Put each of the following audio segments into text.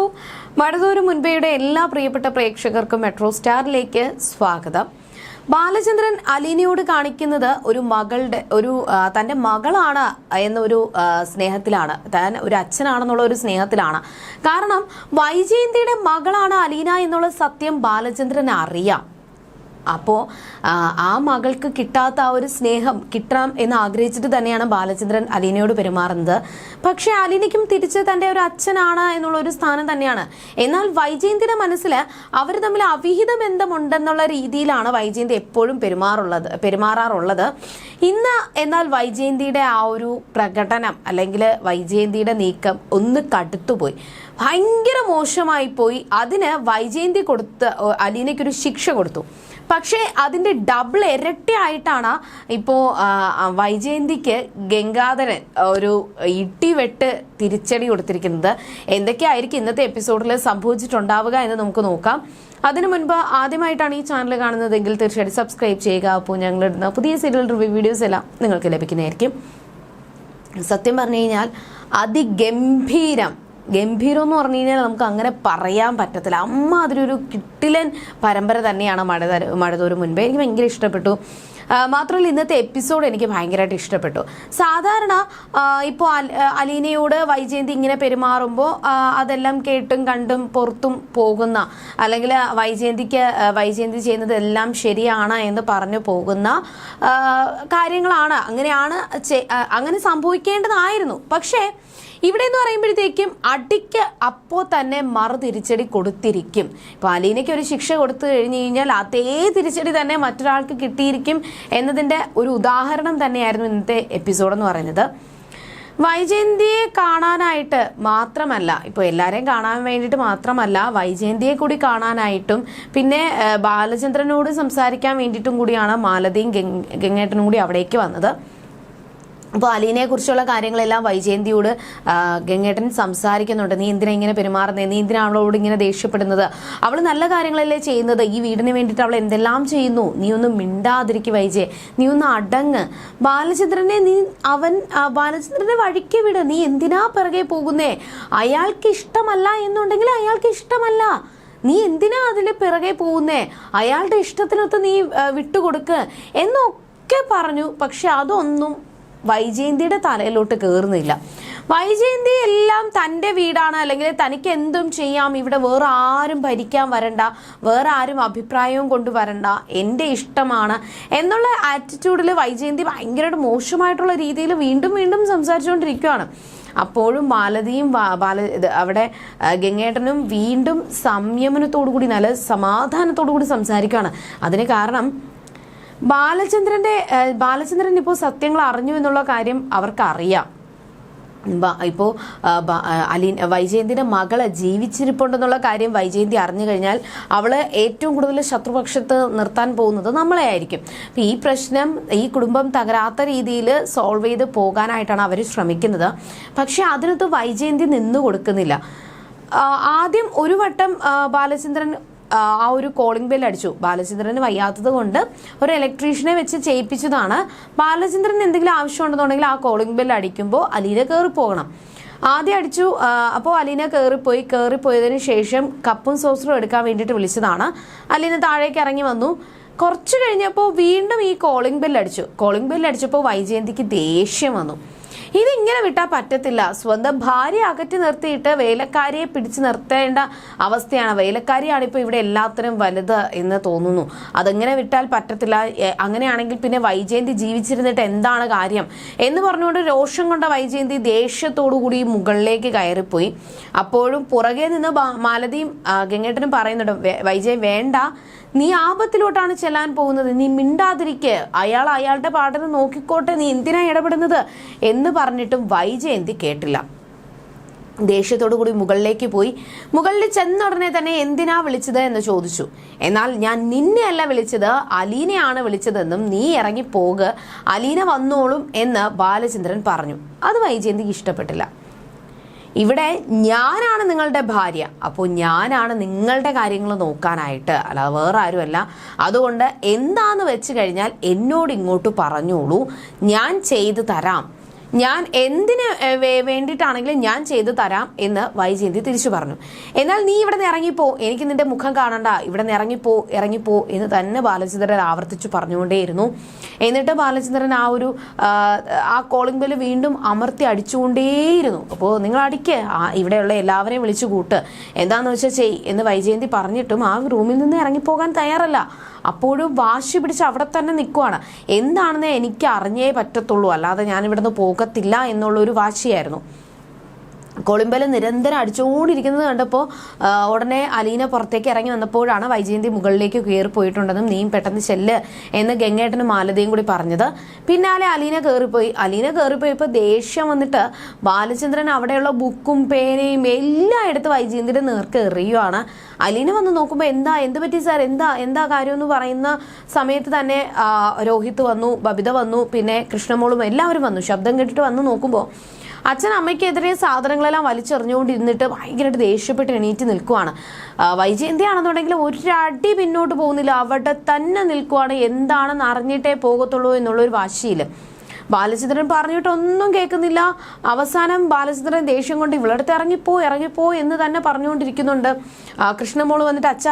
Hello മഴതോരും മുൻപേയുടെ എല്ലാ പ്രിയപ്പെട്ട പ്രേക്ഷകർക്കും മെട്രോ സ്റ്റാറിലേക്ക് സ്വാഗതം. ബാലചന്ദ്രൻ അലീനയോട് കാണിക്കുന്നത് ഒരു മകളുടെ ഒരു തന്റെ മകളാണ് എന്നൊരു സ്നേഹത്തിലാണ്. താൻ ഒരു അച്ഛനാണെന്നുള്ള ഒരു സ്നേഹത്തിലാണ്. കാരണം വൈജയന്തിയുടെ മകളാണ് അലീന എന്നുള്ള സത്യം ബാലചന്ദ്രൻ അറിയാം. അപ്പോൾ ആ മകൾക്ക് കിട്ടാത്ത ആ ഒരു സ്നേഹം കിട്ടണം എന്ന് ആഗ്രഹിച്ചിട്ട് തന്നെയാണ് ബാലചന്ദ്രൻ അലീനയോട് പെരുമാറുന്നത്. പക്ഷേ അലീനയ്ക്കും തിരിച്ച് തന്റെ ഒരു അച്ഛനാണ് എന്നുള്ള ഒരു സ്ഥാനം തന്നെയാണ്. എന്നാൽ വൈജയന്തിയുടെ മനസ്സിൽ അവർ തമ്മിൽ അവിഹിത ബന്ധമുണ്ടെന്നുള്ള രീതിയിലാണ് വൈജയന്തി എപ്പോഴും പെരുമാറുള്ളത് പെരുമാറാറുള്ളത്. ഇന്ന് എന്നാൽ വൈജയന്തിയുടെ ആ ഒരു പ്രകടനം അല്ലെങ്കിൽ വൈജയന്തിയുടെ നീക്കം ഒന്ന് കടുത്തുപോയി. ഭയങ്കര മോശമായി പോയി അതിന് വൈജയന്തി കൊടുത്ത് അലീനയ്ക്കൊരു ശിക്ഷ കൊടുത്തു. പക്ഷേ അതിന്റെ ഡബിൾ ഇരട്ടിയായിട്ടാണ് ഇപ്പോ ആ, ആ, വൈജയന്തിക്ക് ഗംഗാധരൻ ഒരു ഇട്ടിവെട്ട് തിരിച്ചടി കൊടുത്തിരിക്കുന്നത്. എന്തൊക്കെയായിരിക്കും ഇന്നത്തെ എപ്പിസോഡിൽ സംഭവിച്ചിട്ടുണ്ടാവുക എന്ന് നമുക്ക് നോക്കാം. അതിനു മുൻപ് ആദ്യമായിട്ടാണ് ഈ ചാനൽ കാണുന്നതെങ്കിൽ തീർച്ചയായിട്ടും സബ്സ്ക്രൈബ് ചെയ്യുക. അപ്പോൾ ഞങ്ങളിടുന്ന പുതിയ സീരിയൽ റിവ്യൂ വീഡിയോസ് എല്ലാം നിങ്ങൾക്ക് ലഭിക്കുന്നതായിരിക്കും. സത്യം പറഞ്ഞു കഴിഞ്ഞാൽ അതിഗംഭീരം ഗംഭീരം എന്ന് പറഞ്ഞു കഴിഞ്ഞാൽ നമുക്ക് അങ്ങനെ പറയാൻ പറ്റത്തില്ല. അമ്മ അതിലൊരു കിട്ടിലൻ പരമ്പര തന്നെയാണ് മഴ മഴതോരു മുൻപേ. എനിക്ക് ഭയങ്കര ഇഷ്ടപ്പെട്ടു. മാത്രമല്ല ഇന്നത്തെ എപ്പിസോഡ് എനിക്ക് ഭയങ്കരമായിട്ട് ഇഷ്ടപ്പെട്ടു. സാധാരണ ഇപ്പോൾ അലീനയോട് വൈജയന്തി ഇങ്ങനെ പെരുമാറുമ്പോൾ അതെല്ലാം കേട്ടും കണ്ടും പുറത്തും പോകുന്ന അല്ലെങ്കിൽ വൈജയന്തിക്ക് വൈജയന്തി ചെയ്യുന്നത് എല്ലാം ശരിയാണ് എന്ന് പറഞ്ഞു പോകുന്ന കാര്യങ്ങളാണ്. അങ്ങനെയാണ് അങ്ങനെ സംഭവിക്കേണ്ടതായിരുന്നു. പക്ഷേ ഇവിടെ എന്ന് പറയുമ്പോഴത്തേക്കും അടിക്ക് അപ്പോൾ തന്നെ മറു തിരിച്ചടി കൊടുത്തിരിക്കും. ഇപ്പൊ അലീനയ്ക്ക് ഒരു ശിക്ഷ കൊടുത്തു കഴിഞ്ഞു കഴിഞ്ഞാൽ അതേ തിരിച്ചടി തന്നെ മറ്റൊരാൾക്ക് കിട്ടിയിരിക്കും എന്നതിന്റെ ഒരു ഉദാഹരണം തന്നെയായിരുന്നു ഇന്നത്തെ എപ്പിസോഡ് എന്ന് പറയുന്നത്. വൈജയന്തിയെ കാണാനായിട്ട് മാത്രമല്ല ഇപ്പോൾ എല്ലാവരെയും കാണാൻ വേണ്ടിയിട്ട് മാത്രമല്ല വൈജയന്തിയെ കൂടി കാണാനായിട്ടും പിന്നെ ബാലചന്ദ്രനോട് സംസാരിക്കാൻ വേണ്ടിയിട്ടും കൂടിയാണ് മാലതിയും ഗംഗ- ഗംഗേട്ടനും കൂടി അവിടേക്ക് വന്നത്. അപ്പോൾ അലീനയെ കുറിച്ചുള്ള കാര്യങ്ങളെല്ലാം വൈജയന്തിയോട് ഗംഗേട്ടൻ സംസാരിക്കുന്നുണ്ട്. നീ എന്തിനാ ഇങ്ങനെ പെരുമാറുന്നത് നീ എന്തിനാ അവളോട് ഇങ്ങനെ ദേഷ്യപ്പെടുന്നത്? അവൾ നല്ല കാര്യങ്ങളല്ലേ ചെയ്യുന്നത്? ഈ വീടിന് വേണ്ടിയിട്ട് അവൾ എന്തെല്ലാം ചെയ്യുന്നു? നീ ഒന്ന് മിണ്ടാതിരിക്കും വൈജയ. നീ ഒന്ന് അടങ്ങ്. ബാലചന്ദ്രനെ നീ അവൻ ബാലചന്ദ്രനെ വഴിക്ക് വിട്. നീ എന്തിനാ പിറകെ പോകുന്നേ? അയാൾക്ക് ഇഷ്ടമല്ല എന്നുണ്ടെങ്കിൽ അയാൾക്ക് ഇഷ്ടമല്ല. നീ എന്തിനാ അതിന് പിറകെ പോകുന്നേ? അയാളുടെ ഇഷ്ടത്തിനൊത്ത് നീ വിട്ടുകൊടുക്ക്. എന്നൊക്കെ പറഞ്ഞു. പക്ഷെ അതൊന്നും വൈജയന്തിയുടെ തലയിലോട്ട് കയറുന്നില്ല വൈജയന്തി എല്ലാം തന്റെ വീടാണ്. അല്ലെങ്കിൽ തനിക്ക് എന്തും ചെയ്യാം. ഇവിടെ വേറെ ആരും ഭരിക്കാൻ വരണ്ട. വേറെ ആരും അഭിപ്രായവും കൊണ്ടുവരണ്ട എന്റെ ഇഷ്ടമാണ്. എന്നുള്ള ആറ്റിറ്റ്യൂഡിൽ വൈജയന്തി ഭയങ്കരമായിട്ട് മോശമായിട്ടുള്ള രീതിയിൽ വീണ്ടും വീണ്ടും സംസാരിച്ചുകൊണ്ടിരിക്കുകയാണ് അപ്പോഴും ബാലതിയും ബാല അവിടെ ഗംഗേട്ടനും വീണ്ടും സംയമനത്തോടു കൂടി നല്ല സമാധാനത്തോടു കൂടി സംസാരിക്കുകയാണ് അതിന് കാരണം ബാലചന്ദ്രന്റെ ബാലചന്ദ്രൻ ഇപ്പോൾ സത്യങ്ങൾ അറിഞ്ഞു എന്നുള്ള കാര്യം അവർക്കറിയാം. ബ- ഇപ്പോ ആ, ബ- അലീൻ വൈജയന്തിന്റെ മകൾ ജീവിച്ചിരിപ്പുണ്ടെന്നുള്ള കാര്യം വൈജയന്തി അറിഞ്ഞു കഴിഞ്ഞാൽ അവൾ ഏറ്റവും കൂടുതൽ ശത്രുപക്ഷത്ത് നിർത്താൻ പോകുന്നത് നമ്മളെ ആയിരിക്കും. അപ്പം ഈ പ്രശ്നം ഈ കുടുംബം തകരാത്ത രീതിയിൽ സോൾവ് ചെയ്ത് പോകാനായിട്ടാണ് അവർ ശ്രമിക്കുന്നത്. പക്ഷേ അതിനകത്ത് വൈജയന്തി നിന്നു കൊടുക്കുന്നില്ല ആദ്യം ഒരു വട്ടം ബാലചന്ദ്രൻ ആ ഒരു കോളിംഗ് ബെൽ അടിച്ചു. ബാലചന്ദ്രന് വയ്യാത്തത് കൊണ്ട് ഒരു ഇലക്ട്രീഷ്യനെ വെച്ച് ചെയ്യിപ്പിച്ചതാണ്. ബാലചന്ദ്രൻ എന്തെങ്കിലും ആവശ്യമുണ്ടെന്നുണ്ടെങ്കിൽ ആ കോളിംഗ് ബെൽ അടിക്കുമ്പോൾ അലീന കയറി പോകണം. ആദ്യം അടിച്ചു അപ്പോൾ അലീന കയറിപ്പോയി. കയറിപ്പോയതിനു ശേഷം കപ്പും സോസറും എടുക്കാൻ വേണ്ടിയിട്ട് വിളിച്ചതാണ്. അലീന താഴേക്ക് ഇറങ്ങി വന്നു. കുറച്ച് കഴിഞ്ഞപ്പോൾ വീണ്ടും ഈ കോളിംഗ് ബെൽ അടിച്ചു. കോളിംഗ് ബെൽ അടിച്ചപ്പോൾ വൈജയന്തിക്ക് ദേഷ്യം വന്നു. ഇതിങ്ങനെ വിട്ടാൽ പറ്റത്തില്ല. സ്വന്തം ഭാര്യ അകറ്റി നിർത്തിയിട്ട് വേലക്കാരിയെ പിടിച്ചു നിർത്തേണ്ട അവസ്ഥയാണ്. വേലക്കാരിയാണ് ഇപ്പോൾ ഇവിടെ എല്ലാത്തിനും വലുത് എന്ന് തോന്നുന്നു. അതെങ്ങനെ വിട്ടാൽ പറ്റത്തില്ല. അങ്ങനെയാണെങ്കിൽ പിന്നെ വൈജയന്തി ജീവിച്ചിരുന്നിട്ട് എന്താണ് കാര്യം? എന്ന് പറഞ്ഞുകൊണ്ട് രോഷം കൊണ്ട വൈജയന്തി ദേഷ്യത്തോടുകൂടി മുകളിലേക്ക് കയറിപ്പോയി. അപ്പോഴും പുറകെ നിന്ന് മാലതിയും ഗംഗേട്ടനും പറയുന്നുണ്ട് "വേ- വൈജയ് വേണ്ട. നീ ആപത്തിലോട്ടാണ് ചെല്ലാൻ പോകുന്നത്. നീ മിണ്ടാതിരിക്കെ. അയാൾ അയാളുടെ പാട്ടിന് നോക്കിക്കോട്ടെ. നീ എന്തിനാ ഇടപെടുന്നത്? എന്ന് പറഞ്ഞിട്ടും വൈജയന്തി കേട്ടില്ല. ദേഷ്യത്തോടു കൂടി മുകളിലേക്ക് പോയി. മുകളിൽ ചെന്ന ഉടനെ തന്നെ എന്തിനാ വിളിച്ചത് എന്ന് ചോദിച്ചു. എന്നാൽ ഞാൻ നിന്നെയല്ല വിളിച്ചത് അലീനയാണ് വിളിച്ചതെന്നും നീ ഇറങ്ങി പോക അലീന വന്നോളും എന്ന് ബാലചന്ദ്രൻ പറഞ്ഞു. അത് വൈജയന്തിക്ക് ഇഷ്ടപ്പെട്ടില്ല. ഇവിടെ ഞാനാണ് നിങ്ങളുടെ ഭാര്യ. അപ്പോൾ ഞാനാണ് നിങ്ങളുടെ കാര്യങ്ങൾ നോക്കാനായിട്ട്. അല്ലാതെ വേറെ ആരുമല്ല അതുകൊണ്ട് എന്താന്ന് വെച്ച് കഴിഞ്ഞാൽ എന്നോട് ഇങ്ങോട്ട് പറഞ്ഞോളൂ. ഞാൻ ചെയ്തു തരാം. ഞാൻ എന്തിന് വേണ്ടിയിട്ടാണെങ്കിലും ഞാൻ ചെയ്തു തരാം എന്ന് വൈജയന്തി തിരിച്ചു പറഞ്ഞു. എന്നാൽ നീ ഇവിടെ നിന്ന് ഇറങ്ങിപ്പോ. എനിക്ക് നിന്റെ മുഖം കാണണ്ട. ഇവിടെ നിന്ന് ഇറങ്ങിപ്പോ ഇറങ്ങിപ്പോ എന്ന് തന്നെ ബാലചന്ദ്രൻ ആവർത്തിച്ചു പറഞ്ഞുകൊണ്ടേയിരുന്നു. എന്നിട്ട് ബാലചന്ദ്രൻ ആ ഒരു ആ, ആ കോളിംഗ് ബെല്ല് വീണ്ടും അമർത്തി അടിച്ചുകൊണ്ടേയിരുന്നു. അപ്പോൾ നിങ്ങൾ അടിക്ക്. ആ ഇവിടെയുള്ള എല്ലാവരെയും വിളിച്ചു കൂട്ട്. എന്താണെന്ന് വെച്ചാൽ ചെയ് എന്ന് വൈജയന്തി പറഞ്ഞിട്ടും ആ റൂമിൽ നിന്ന് ഇറങ്ങിപ്പോകാൻ തയ്യാറല്ല. അപ്പോഴും വാശി പിടിച്ച് അവിടെ തന്നെ നിൽക്കുവാണ്. എന്താണെന്ന് എനിക്ക് അറിഞ്ഞേ പറ്റത്തുള്ളൂ. അല്ലാതെ ഞാൻ ഇവിടുന്ന് പോകത്തില്ല എന്നുള്ളൊരു വാശിയായിരുന്നു. കൊളിമ്പൽ നിരന്തരം അടിച്ചുകൊണ്ടിരിക്കുന്നത് കണ്ടപ്പോൾ ഉടനെ അലീന പുറത്തേക്ക് ഇറങ്ങി വന്നപ്പോഴാണ് വൈജയന്തി മുകളിലേക്ക് കയറി പോയിട്ടുണ്ടെന്നും നീയും പെട്ടെന്ന് ചെല്ല് എന്ന് ഗംഗേട്ടനും മാലതയും കൂടി പറഞ്ഞത്. പിന്നാലെ അലീന കയറിപ്പോയി. അലീന കയറിപ്പോയപ്പോൾ ദേഷ്യം വന്നിട്ട് ബാലചന്ദ്രൻ അവിടെയുള്ള ബുക്കും പേനയും എല്ലാം എടുത്ത് വൈജയന്തിയുടെ നേർക്ക് എറിയുവാണ്. അലീന വന്ന് നോക്കുമ്പോൾ എന്താ എന്ത് പറ്റി സാർ? എന്താ എന്താ കാര്യം എന്ന് പറയുന്ന സമയത്ത് തന്നെ രോഹിത് വന്നു ബബിത വന്നു പിന്നെ കൃഷ്ണമോളും എല്ലാവരും വന്നു. ശബ്ദം കേട്ടിട്ട് വന്ന് നോക്കുമ്പോൾ അച്ഛൻ അമ്മയ്ക്കെതിരെ സാധനങ്ങളെല്ലാം വലിച്ചെറിഞ്ഞുകൊണ്ടിരുന്നിട്ട് ഭയങ്കരമായിട്ട് ദേഷ്യപ്പെട്ട് എണീറ്റ് നിൽക്കുവാണ്. വൈജി വൈജയന്തി ആണെന്നുണ്ടെങ്കിൽ ഒരടി പിന്നോട്ട് പോകുന്നില്ല. അവിടെ തന്നെ നിൽക്കുവാണ്. എന്താണെന്ന് അറിഞ്ഞിട്ടേ പോകത്തുള്ളൂ എന്നുള്ളൊരു വാശിയിൽ ബാലചന്ദ്രൻ പറഞ്ഞിട്ടൊന്നും കേൾക്കുന്നില്ല. അവസാനം ബാലചന്ദ്രൻ ദേഷ്യം കൊണ്ട് ഇവളടുത്ത് ഇറങ്ങിപ്പോ ഇറങ്ങിപ്പോ എന്ന് തന്നെ പറഞ്ഞുകൊണ്ടിരിക്കുന്നുണ്ട്. കൃഷ്ണമോൾ വന്നിട്ട് അച്ഛ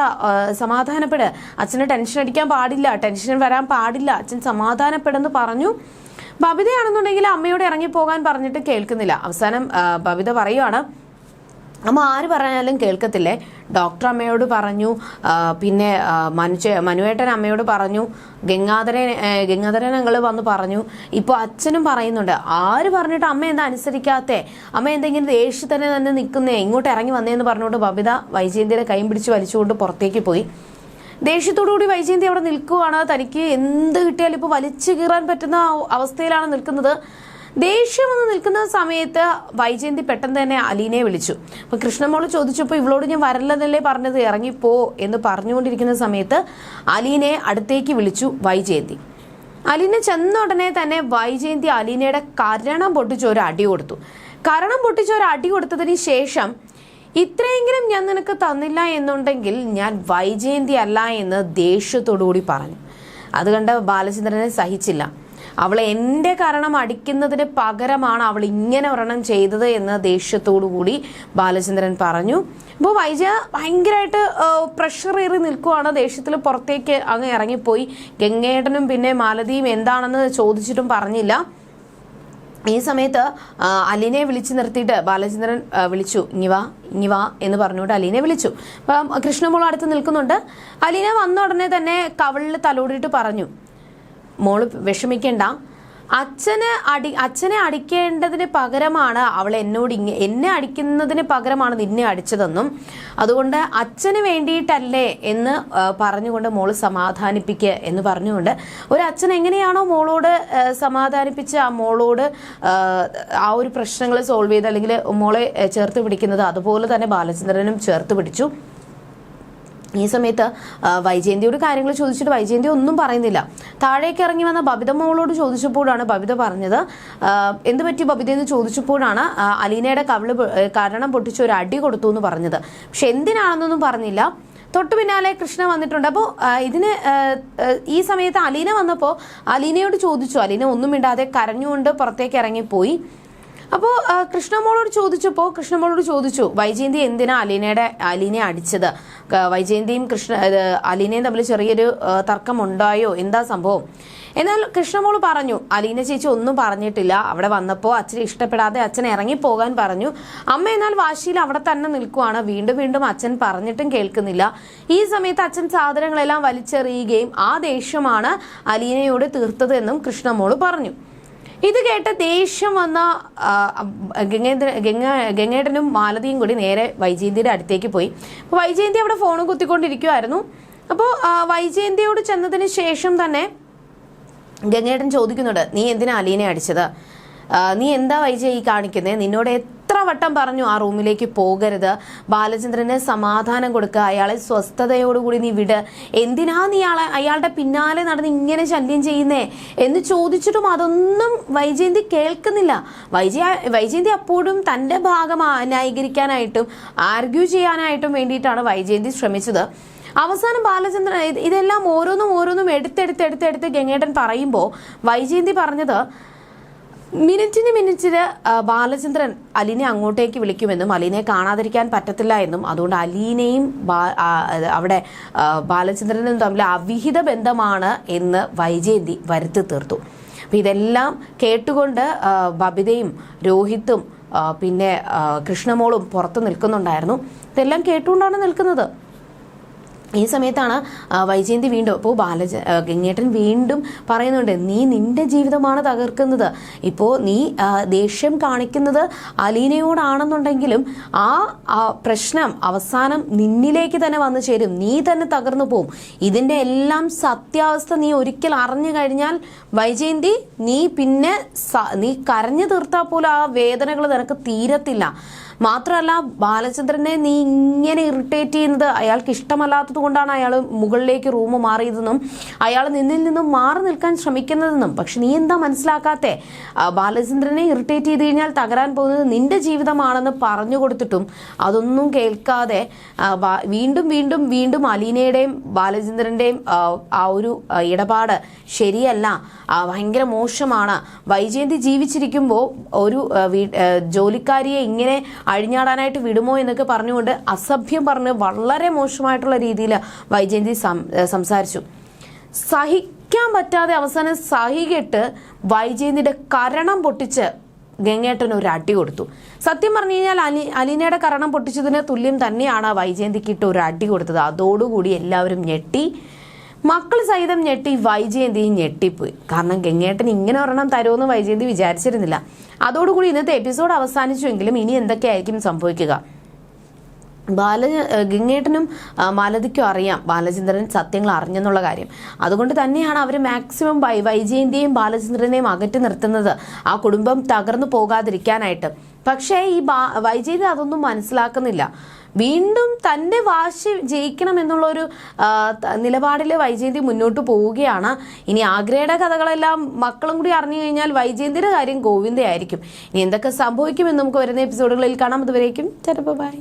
സമാധാനപ്പെട്. അച്ഛന് ടെൻഷൻ അടിക്കാൻ പാടില്ല. ടെൻഷൻ വരാൻ പാടില്ല. അച്ഛൻ സമാധാനപ്പെടെന്ന് പറഞ്ഞു. ബബിതയാണെന്നുണ്ടെങ്കിൽ അമ്മയോട് ഇറങ്ങി പോകാൻ പറഞ്ഞിട്ട് കേൾക്കുന്നില്ല. അവസാനം ബബിത പറയുവാണ് അമ്മ ആര് പറഞ്ഞാലും കേൾക്കത്തില്ലേ? ഡോക്ടർ അമ്മയോട് പറഞ്ഞു പിന്നെ മനുഷ്യ മനുവേട്ടൻ അമ്മയോട് പറഞ്ഞു ഗംഗാധരൻ ഗംഗാധരൻ ഞങ്ങൾ വന്ന് പറഞ്ഞു ഇപ്പോൾ അച്ഛനും പറയുന്നുണ്ട് ആര് പറഞ്ഞിട്ട് അമ്മ എന്താ അനുസരിക്കാത്തേ? അമ്മ എന്തെങ്കിലും ദേഷ്യ തന്നെ തന്നെ നിൽക്കുന്നേ ഇങ്ങോട്ട് ഇറങ്ങി വന്നേന്ന് പറഞ്ഞുകൊണ്ട് ബബിത വൈജയന്തിയുടെ കൈ പിടിച്ച് വലിച്ചുകൊണ്ട് പുറത്തേക്ക് പോയി. ദേഷ്യത്തോടുകൂടി വൈജയന്തി അവിടെ നിൽക്കുവാണ്. തനിക്ക് എന്ത് കിട്ടിയാലും ഇപ്പോൾ വലിച്ചു കീറാൻ പറ്റുന്ന അവസ്ഥയിലാണ് നിൽക്കുന്നത്. ദേഷ്യം വന്ന് നിൽക്കുന്ന സമയത്ത് വൈജയന്തി പെട്ടെന്ന് തന്നെ അലീനയെ വിളിച്ചു. അപ്പൊ കൃഷ്ണമോൾ ചോദിച്ചപ്പോൾ ഇവളോട് ഞാൻ വരല്ലെന്നല്ലേ പറഞ്ഞത്? ഇറങ്ങിപ്പോ എന്ന് പറഞ്ഞുകൊണ്ടിരിക്കുന്ന സമയത്ത് അലീനയെ അടുത്തേക്ക് വിളിച്ചു വൈജയന്തി. അലീന ചെന്ന ഉടനെ തന്നെ വൈജയന്തി അലീനയുടെ കരണം പൊട്ടിച്ച് ഒരു അടി കൊടുത്തു. കരണം പൊട്ടിച്ച് ഒരു അടി കൊടുത്തതിന് ശേഷം ഇത്രയെങ്കിലും ഞാൻ നിനക്ക് തന്നില്ല എന്നുണ്ടെങ്കിൽ ഞാൻ വൈജയന്തി അല്ല എന്ന് ദേഷ്യത്തോടുകൂടി പറഞ്ഞു. അത് കണ്ട് ബാലചന്ദ്രനെ സഹിച്ചില്ല. അവൾ എന്റെ കാരണം അടിക്കുന്നതിന് പകരമാണ് അവൾ ഇങ്ങനെ ഒരെണ്ണം ചെയ്തത് എന്ന് ദേഷ്യത്തോടു കൂടി ബാലചന്ദ്രൻ പറഞ്ഞു. അപ്പോൾ വൈജ ഭയങ്കരമായിട്ട് പ്രഷർ ഏറി നിൽക്കുവാണ്. ദേഷ്യത്തിൽ പുറത്തേക്ക് അങ്ങ് ഇറങ്ങിപ്പോയി. ഗംഗേട്ടനും പിന്നെ മാലതിയും എന്താണെന്ന് ചോദിച്ചിട്ടും പറഞ്ഞില്ല. ഈ സമയത്ത് ആ, അലീനയെ വിളിച്ചു നിർത്തിയിട്ട് ബാലചന്ദ്രൻ വിളിച്ചു ഇങ്ങി വാ ഇങ്ങി വാ എന്ന് പറഞ്ഞുകൊണ്ട് അലീനെ വിളിച്ചു. അപ്പം കൃഷ്ണമോൾ അടുത്ത് നിൽക്കുന്നുണ്ട്. അലീന വന്ന ഉടനെ തന്നെ കവളിൽ തലോടിയിട്ട് പറഞ്ഞു മോൾ വിഷമിക്കണ്ട അച്ഛന് അടി അച്ഛനെ അടിക്കേണ്ടതിന് പകരമാണ് അവൾ എന്നോട് ഇങ്ങ എന്നെ അടിക്കുന്നതിന് പകരമാണ് നിന്നെ അടിച്ചതെന്നും അതുകൊണ്ട് അച്ഛന് വേണ്ടിയിട്ടല്ലേ എന്ന് പറഞ്ഞുകൊണ്ട് മോൾ സമാധാനിപ്പിക്കുക എന്ന് പറഞ്ഞുകൊണ്ട് ഒരു അച്ഛൻ എങ്ങനെയാണോ മോളോട് സമാധാനിപ്പിച്ച് ആ മോളോട് ആ, ഒരു പ്രശ്നങ്ങൾ സോൾവ് ചെയ്ത് അല്ലെങ്കിൽ മോളെ ചേർത്ത് പിടിക്കുന്നത് അതുപോലെ തന്നെ ബാലചന്ദ്രനും ചേർത്ത് പിടിച്ചു. ഈ സമയത്ത് വൈജയന്തിയോട് കാര്യങ്ങൾ ചോദിച്ചിട്ട് വൈജയന്തി ഒന്നും പറയുന്നില്ല. താഴേക്ക് ഇറങ്ങി വന്ന ബബിത മോളോട് ചോദിച്ചപ്പോഴാണ് ബബിത പറഞ്ഞത്. എന്ത് പറ്റി ബബിത എന്ന് ചോദിച്ചപ്പോഴാണ് അലീനയുടെ കവിൾ കാരണം പൊട്ടിച്ച് ഒരു അടി കൊടുത്തു എന്ന് പറഞ്ഞത്. പക്ഷെ എന്തിനാണെന്നൊന്നും പറഞ്ഞില്ല. തൊട്ടു പിന്നാലെ കൃഷ്ണ വന്നിട്ടുണ്ട്. അപ്പോൾ ഇതിന് ഈ സമയത്ത് അലീന വന്നപ്പോൾ അലീനയോട് ചോദിച്ചു. അലീന ഒന്നും മിണ്ടാതെ കരഞ്ഞുകൊണ്ട് പുറത്തേക്ക് ഇറങ്ങിപ്പോയി. അപ്പോൾ കൃഷ്ണമോളോട് ചോദിച്ചപ്പോൾ കൃഷ്ണമോളോട് ചോദിച്ചു വൈജയന്തി എന്തിനാ അലീനയുടെ അലീനെ അടിച്ചത്? വൈജയന്തിയും കൃഷ്ണ അലീനയും തമ്മിൽ ചെറിയൊരു തർക്കമുണ്ടായോ? എന്താ സംഭവം? എന്നാൽ കൃഷ്ണമോൾ പറഞ്ഞു അലീന ചേച്ചി ഒന്നും പറഞ്ഞിട്ടില്ല. അവിടെ വന്നപ്പോൾ അച്ഛനെ ഇഷ്ടപ്പെടാതെ അച്ഛൻ ഇറങ്ങിപ്പോകാൻ പറഞ്ഞു. അമ്മ എന്നാൽ വാശിയിൽ അവിടെ തന്നെ നിൽക്കുവാണ്. വീണ്ടും വീണ്ടും അച്ഛൻ പറഞ്ഞിട്ടും കേൾക്കുന്നില്ല. ഈ സമയത്ത് അച്ഛൻ സാധനങ്ങളെല്ലാം വലിച്ചെറിയുകയും ആ ദേഷ്യമാണ് അലീനയോട് തീർത്തത് എന്നും കൃഷ്ണമോൾ പറഞ്ഞു. ഇത് കേട്ട ദേഷ്യം വന്ന ഗംഗേന്ദ്ര ഗംഗ ഗംഗേട്ടനും മാലതിയും കൂടി നേരെ വൈജയന്തിയുടെ അടുത്തേക്ക് പോയി. അപ്പോൾ വൈജയന്തി അവിടെ ഫോണും കുത്തിക്കൊണ്ടിരിക്കുമായിരുന്നു അപ്പോൾ വൈജയന്തിയോട് ചെന്നതിന് ശേഷം തന്നെ ഗംഗേട്ടൻ ചോദിക്കുന്നുണ്ട് നീ എന്തിനാ അലീനെ അടിച്ചത്? നീ എന്താ വൈജയ് ഈ കാണിക്കുന്നത് നിന്നോട് വട്ടം പറഞ്ഞു ആ റൂമിലേക്ക് പോകരുത്. ബാലചന്ദ്രന് സമാധാനം കൊടുക്കുക അയാളെ സ്വസ്ഥതയോടുകൂടി നീ വിട്. എന്തിനാ നീ ആളെ അയാളുടെ പിന്നാലെ നടന്ന് ഇങ്ങനെ ശല്യം ചെയ്യുന്നേ? എന്ന് ചോദിച്ചിട്ടും അതൊന്നും വൈജയന്തി കേൾക്കുന്നില്ല. വൈജയ വൈജയന്തി അപ്പോഴും തന്റെ ഭാഗം ന്യായീകരിക്കാനായിട്ടും ആർഗ്യൂ ചെയ്യാനായിട്ടും വേണ്ടിയിട്ടാണ് വൈജയന്തി ശ്രമിച്ചത്. അവസാനം ബാലചന്ദ്രൻ ഇത് ഇതെല്ലാം ഓരോന്നും ഓരോന്നും എടുത്തെടുത്ത് എടുത്തെടുത്ത് ഗംഗേട്ടൻ പറയുമ്പോൾ വൈജയന്തി പറഞ്ഞത് മിനിറ്റിന് മിനിറ്റിന് ബാലചന്ദ്രൻ അലീനെ അങ്ങോട്ടേക്ക് വിളിക്കുമെന്നും അലീനെ കാണാതിരിക്കാൻ പറ്റത്തില്ല എന്നും. അതുകൊണ്ട് അലീനയും അവിടെ ബാലചന്ദ്രനും തമ്മിൽ അവിഹിത ബന്ധമാണ് എന്ന് വൈജയന്തി വരുത്തി തീർത്തു. അപ്പം ഇതെല്ലാം കേട്ടുകൊണ്ട് ബബിതയും രോഹിത്തും പിന്നെ കൃഷ്ണമോളും പുറത്ത് നിൽക്കുന്നുണ്ടായിരുന്നു. ഇതെല്ലാം കേട്ടുകൊണ്ടാണ് നിൽക്കുന്നത്. ഈ സമയത്താണ് വൈജയന്തി വീണ്ടും അപ്പോൾ ബാലജ ഗംഗേട്ടൻ വീണ്ടും പറയുന്നുണ്ട് നീ നിന്റെ ജീവിതമാണ് തകർക്കുന്നത്. ഇപ്പോൾ നീ ദേഷ്യം കാണിക്കുന്നത് അലീനയോടാണെന്നുണ്ടെങ്കിലും ആ പ്രശ്നം അവസാനം നിന്നിലേക്ക് തന്നെ വന്നു ചേരും. നീ തന്നെ തകർന്നു പോവും. ഇതിന്റെ എല്ലാം സത്യാവസ്ഥ നീ ഒരിക്കൽ അറിഞ്ഞു കഴിഞ്ഞാൽ വൈജയന്തി നീ പിന്നെ നീ കരഞ്ഞു തീർത്താൽ പോലും ആ വേദനകൾ നിനക്ക് തീരത്തില്ല. മാത്രമല്ല ബാലചന്ദ്രനെ നീ ഇങ്ങനെ ഇറിറ്റേറ്റ് ചെയ്യുന്നത് അയാൾക്ക് ഇഷ്ടമല്ലാത്തത് കൊണ്ടാണ് അയാൾ മുകളിലേക്ക് റൂം മാറിയതെന്നും അയാൾ നിന്നിൽ നിന്നും മാറി നിൽക്കാൻ ശ്രമിക്കുന്നതെന്നും. പക്ഷെ നീ എന്താ മനസ്സിലാക്കാത്തെ? ബാലചന്ദ്രനെ ഇറിറ്റേറ്റ് ചെയ്ത് കഴിഞ്ഞാൽ തകരാൻ പോകുന്നത് നിന്റെ ജീവിതമാണെന്ന് പറഞ്ഞു കൊടുത്തിട്ടും അതൊന്നും കേൾക്കാതെ വീണ്ടും വീണ്ടും വീണ്ടും അലീനയുടെയും ബാലചന്ദ്രന്റെയും ആ, ഒരു ഇടപാട് ശരിയല്ല. ഭയങ്കര മോശമാണ്. വൈജയന്തി ജീവിച്ചിരിക്കുമ്പോൾ ഒരു ജോലിക്കാരിയെ ഇങ്ങനെ അഴിഞ്ഞാടാനായിട്ട് വിടുമോ എന്നൊക്കെ പറഞ്ഞുകൊണ്ട് അസഭ്യം പറഞ്ഞ് വളരെ മോശമായിട്ടുള്ള രീതിയിൽ വൈജയന്തി സംസാരിച്ചു. സഹിക്കാൻ പറ്റാതെ അവസാനം സഹികെട്ട് വൈജയന്തിയുടെ കരണം പൊട്ടിച്ച് ഗംഗേട്ടൻ ഒരു അടി കൊടുത്തു. സത്യം പറഞ്ഞു കഴിഞ്ഞാൽ അലി അലീനയുടെ കരണം പൊട്ടിച്ചതിന് തുല്യം തന്നെയാണ് വൈജയന്തിക്കിട്ട് ഒരു അടി കൊടുത്തത്. അതോടുകൂടി എല്ലാവരും ഞെട്ടി. മക്കൾ സഹിതം ഞെട്ടി വൈജയന്തി ഞെട്ടിപ്പോയി. കാരണം ഗംഗേട്ടൻ ഇങ്ങനെ ഒരെണ്ണം തരുമെന്ന് വൈജയന്തി വിചാരിച്ചിരുന്നില്ല. അതോടുകൂടി ഇന്നത്തെ എപ്പിസോഡ് അവസാനിച്ചുവെങ്കിലും ഇനി എന്തൊക്കെയായിരിക്കും സംഭവിക്കുക? ബാല ഗംഗേട്ടനും മാലതിക്കും അറിയാം ബാലചന്ദ്രൻ സത്യങ്ങൾ അറിഞ്ഞെന്നുള്ള കാര്യം. അതുകൊണ്ട് തന്നെയാണ് അവർ മാക്സിമം വൈജയന്തിയെയും ബാലചന്ദ്രനെയും അകറ്റി നിർത്തുന്നത് ആ കുടുംബം തകർന്നു പോകാതിരിക്കാനായിട്ട്. പക്ഷേ ഈ വൈജയന്തി അതൊന്നും മനസ്സിലാക്കുന്നില്ല. വീണ്ടും തന്റെ വാശി ജയിക്കണം എന്നുള്ള ഒരു നിലപാടിൽ വൈജയന്തി മുന്നോട്ട് പോവുകയാണ്. ഇനി ആഗ്രയുടെ കഥകളെല്ലാം മക്കളും കൂടി അറിഞ്ഞു കഴിഞ്ഞാൽ വൈജയന്തിയുടെ കാര്യം ഗോവിന്ദയായിരിക്കും. ഇനി എന്തൊക്കെ സംഭവിക്കുമെന്ന് നമുക്ക് വരുന്ന എപ്പിസോഡുകളിൽ കാണാം. അതുവരേക്കും ചിലപ്പോൾ ബൈ.